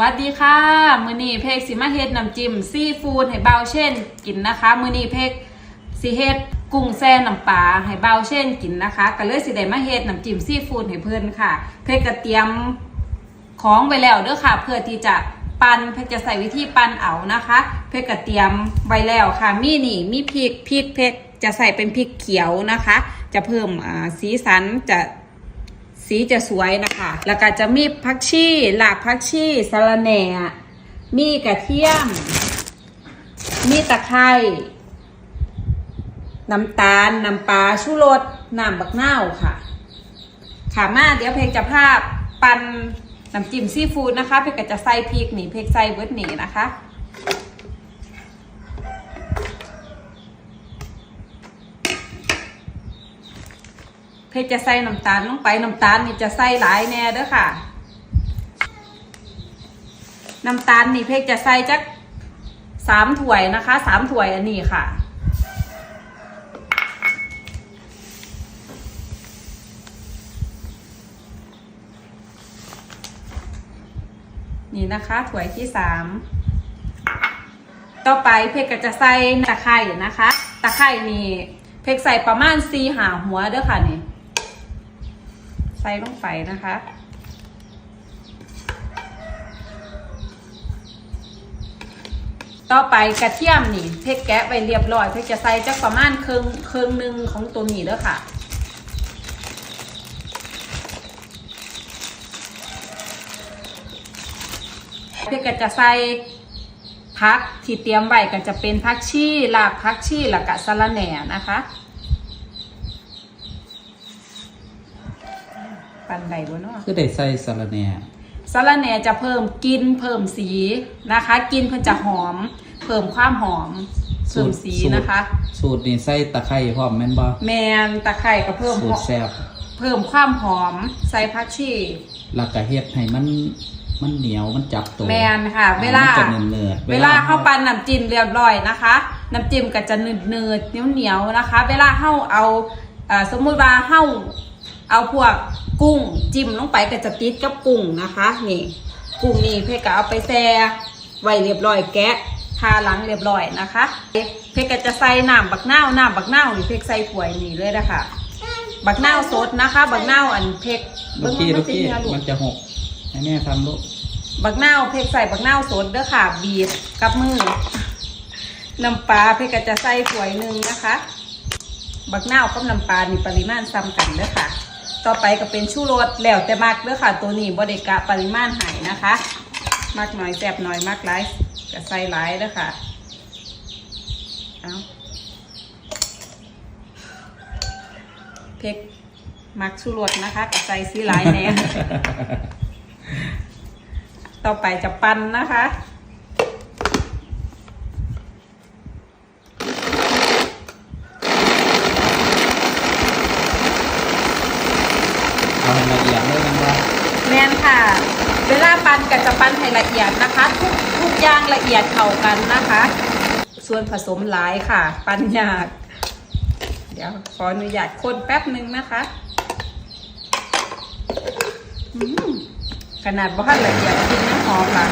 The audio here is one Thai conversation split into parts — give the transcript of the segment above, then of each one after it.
วัสดีค่ะ มือนี้เพกสิมาเฮ็ดน้ำจิ้มซีฟู้ดให้เบาเช่นกินนะคะ มือนี้เพกสิเฮ็ดกุ้งแซ่น้ำปลาให้เบาเช่นกินนะคะก็เลยสิได้มาเฮ็ดน้ำจิ้มซีฟู้ดให้เพื่อนค่ะ เพกก็เตรียมของไว้แล้วเด้อค่ะ เพื่อที่จะปั้นเพกจะใส่วิธีปั้นเอานะคะ เพกก็เตรียมไว้แล้วค่ะ มีนี่มีพริกพริกเพกจะใส่เป็นพริกเขียวนะคะ จะเพิ่มสีสันจะ สีจะสวยนะคะ แล้วก็จะมีผักชีหลากผักชีสะระแหน่มีกระเทียม มีตะไคร้น้ำตาล น้ำปลาชูรสน้ำบักเนาค่ะขามาเดี๋ยวเพกจะภาพปันน้ำจิ้มซีฟู้ดนะคะ เพกก็จะใส่พริกนี่เพกใส่เวิร์ดนี่นะคะ เพชรจะใส่น้ำตาลลงไปน้ำตาลนี่จะใส่หลายแน่เด้อค่ะ น้ำตาลนี่เพชรจะใส่จักสามถ้วยนะคะสามถ้วยอันนี้ค่ะนี่นะคะถ้วยที่สามต่อไปเพชรก็จะใส่ตะไคร่นะคะ ตะไคร่นี่เพชรใส่ประมาณสี่หาหัวเด้อค่ะนี่ ใส่ลงไปนะคะ ต่อไปกระเทียมนี่เพชรแกะไปเรียบร้อยเพชรจะใส่จักประมาณครึ่งครึ่งหนึ่งของตัวนี้เด้อค่ะเพชรก็จะใส่พักที่เตรียมไว้ก็จะเป็นพักชีลากพักชีแล้วก็สะระแหน่นะคะ ปันใดบ่เนาะคือได้ใส่สาระแหน่สะระแหน่จะเพิ่มกลินเพิ่มสีนะคะกลินเพิ่นจะหอม เพิ่มความหอมเพิ่มสีนะคะ สูตรนี่ใส่ตะไคร้พร้อมแม่นบ่แมนตะไคร่ก็เพิ่มสูตรแซ่บเพิ่มความหอมใส่ผักชี แล้วก็เฮ็ดให้มันมันเหนียวมันจับตัวแมนค่ะ เวลา มันจะเนืดๆเวลาเข้าปั้นน้ำจิ้มเรียบร้อยนะคะ น้ำจิ้มก็จะเนืดเนืดเหนียวเหนียวๆนะคะ เวลาเข้าเอาอ่าสมมุติว่าเข้า เอาพวกกุ้งจิ้มลงไปก็จะติดกับกุ้งนะคะนี่กุ้งนี่เพชรก็เอาไปแช่ไว้เรียบร้อยแกะทาหลังเรียบร้อยนะคะ เพชรก็จะใส่น้ำบักนาวน้ำบักนาวนี่เพชรใส่ถ้วยนี่เลยนะคะบักนาวสดนะคะ บักนาวอันเพชรลูกกี้เบิ่ลูงกกี้ว่ามันจะหกให้แม่ทำลูกบักนาวเพชรใส่บักนาวสดเด้อค่ะ บีบกับมือน้ำปลาเพชรก็จะใส่ถ้วยหนึ่งนะคะ บักนาวกับน้ำปลานี่ปริมาณซ้ำกันเด้อค่ะ ต่อไปก็เป็นชูรสแล้วแต่มักเด้อค่ะ ตัวนี้บไดิกะปริมาณใหายนะคะมักหน่อยแซ่บหน่อยมักหลายก็ใส่หลายเด้อค่ะเอาเพกมักชูรสนะคะก็ใส่สีหลายแหน่ต่อไปจะปั้นนะคะ เอา ให้ละเอียดเลยแม่นบ่แมนค่ะ เวลาปั้นก็จะปั้นให้ละเอียดนะคะ ทุกทุกอย่างละเอียดเข้ากันนะคะ ส่วนผสมหลายค่ะ ปั้นยาก เดี๋ยวขออนุญาตคนแป๊บหนึ่งนะคะขนาดบ้านละเอียดกินน้ำหอมค่ะ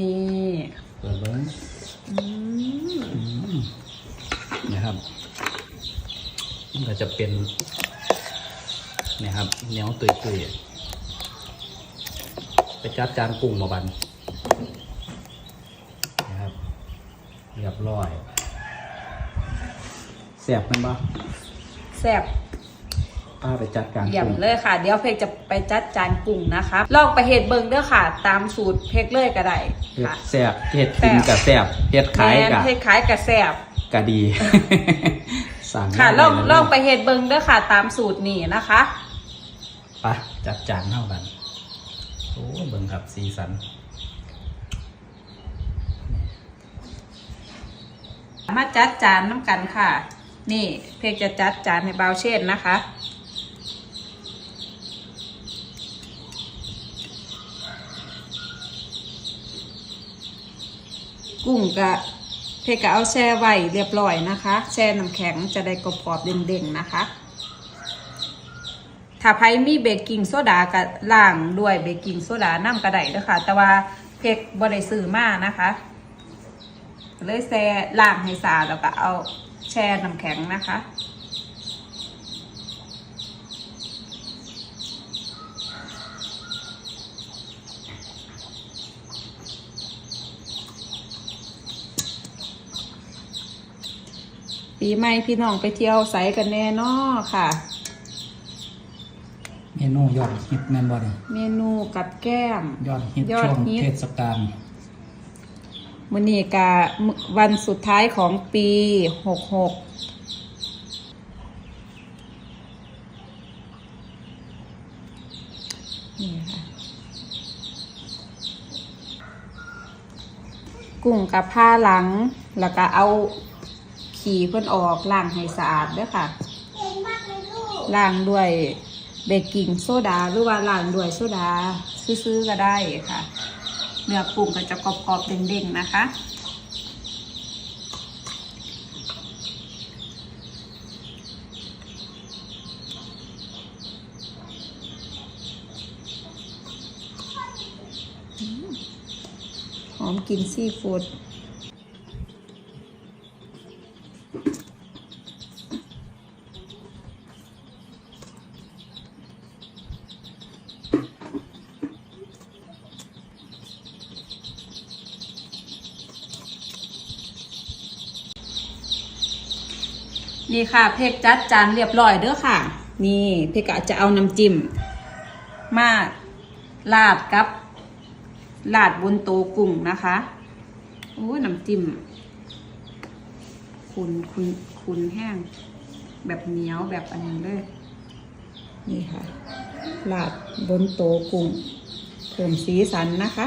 นี่ เปิดเบิ่ง อืม นะครับมันก็จะ เป็นนี่ครับเหนียวตุยๆไปจัดจานกุ้งมาบันนะครับเรียบร้อยแซ่บแมันบ่แซ่บป้าไปจัดการเยี่ยมกุ้ง เลยค่ะ เดี๋ยวเพกจะไปจัดจานกุ้งนะคะลองไปเห็ดเบิงเด้อค่ะ ตามสูตรเพกเลยก็ได้เฮ็ดค่ะแซ่บเฮ็ดกินกับแซ่บเฮ็ดขายแม่นกับเฮ็ดขายกับแซ่บกะดี สั่งค่ะได้ลองเยลองไปเห็ดเบิงเด้อค่ะตามสูตรนี้นะคะไปจัดจานเท่ากันโอ้เบิ่งครับสีสันมาจัดจานน้ำกันค่ะ นี่เพกจะจัดจานให้เบาวเช่นนะคะกุ้งกะ เพกก็เอาแช่ไว้เรียบร้อยนะคะ แช่น้ำแข็งจะได้กรอบๆเด้งๆนะคะถ้าไผมีเบกกิ้งโซดาก็ล้างด้วยเบกกิ้งโซดาน้ำกระไดเด้วยค่ะแต่ว่าเพกบริซื้อมากนะคะเลยแช่ล้างให้สะอาดแล้วก็เอาแช่น้ำแข็งนะคะ ปีใหม่พี่น้องไปเที่ยวไสกันแน่นอค่ะ เมนูยอดฮิตแม่นบ่นี่เมนูกับแก้ม ยอดฮิตยอดช่วงฮิต เทศกาลมื้อนี้กะวันสุดท้ายของปีหกหกนี่ค่ะกุ้งกับผ้าหลัง แล้วก็เอา ขี่เพิ่นออกล้างให้สะอาดเด้วยค่ะเก่งมากเลยลูกล้างด้วยเบกกิ้งโซดาหรือว่าล้างด้วยโซดาซื้อๆก็ได้ค่ะ เนื้อกุ้งก็จะกรอบๆเด้งๆนะคะหอมกลินซีฟู้ด นี่ค่ะ เพกจัดจานเรียบร้อยเด้อค่ะ นี่เพกจะเอาน้ำจิ้มมาลาดกับลาดบนโตะกุ้งนะคะโอ้ยน้ำจิ้มคุณคุณคุณแห้ง แบบเหนียวแบบอันนี้เลย นี่ค่ะลาดบนโตะกุ้งเพิ่มสีสันนะคะ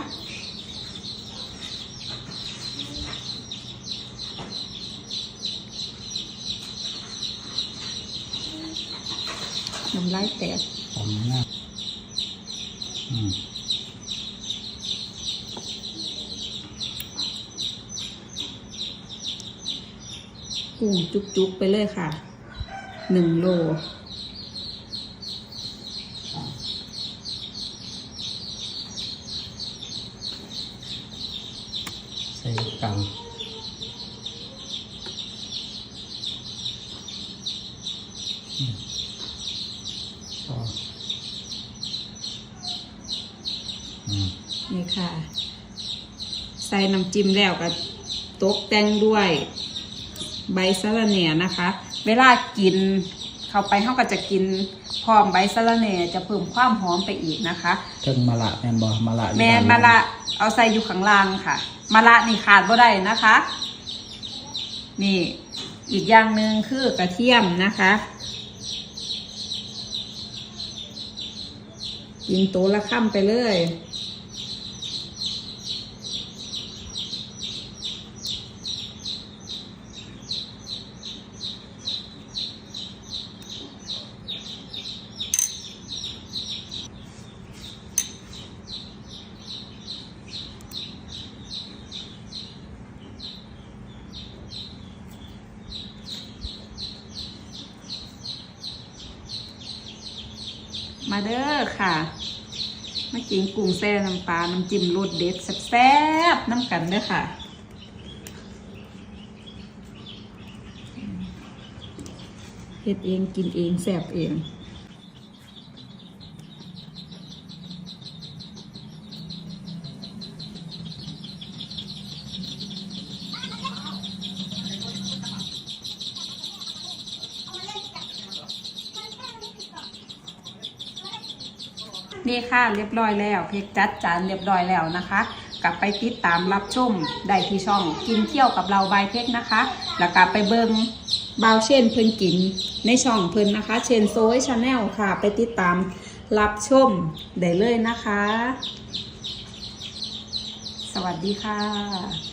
น้ำลายแตกหอมมากอืมกุ้งจุกๆไปเลยค่ะ หนึ่งโลใส่กังอืมพออืม นี่ค่ะ ใส่น้ำจิ้มแล้วก็ตกแต่งด้วย ใบสะระแหน่นะคะ เวลากินเข้าไปเขาก็จะกินพร้อมใบสะระแหน่จะเพิ่มความหอมไปอีกนะคะเครื่องมะละแม่นบ่มะละอยู่แมนด้มะละเอาใส่อยู่ข้างล่างค่ะมะละนี่ขาดบ่ได้นะคะ นี่อีกอย่างหนึ่งคือกระเทียมนะคะกินโตะละค่ำไปเลย มาเด้อค่ะ มากินกุ้งแซ่น้ำปลา น้ำจิ้มรสเด็ดแซ่บๆน้ำกันเด้อค่ะเฮ็ดเองกินเองแซ่บเอง นี่ค่ะเรียบร้อยแล้ว เพกจัดจานเรียบร้อยแล้วนะคะ กลับไปติดตามรับชมได้ที่ช่องกินเที่ยวกับเราบายเพกนะคะ แล้วกลับไปเบิงบาวเช่นเพิ่นกินในช่องเพิ่นนะคะ เชนโซยชาแนลค่ะ ไปติดตามรับชมได้เลยนะคะ สวัสดีค่ะ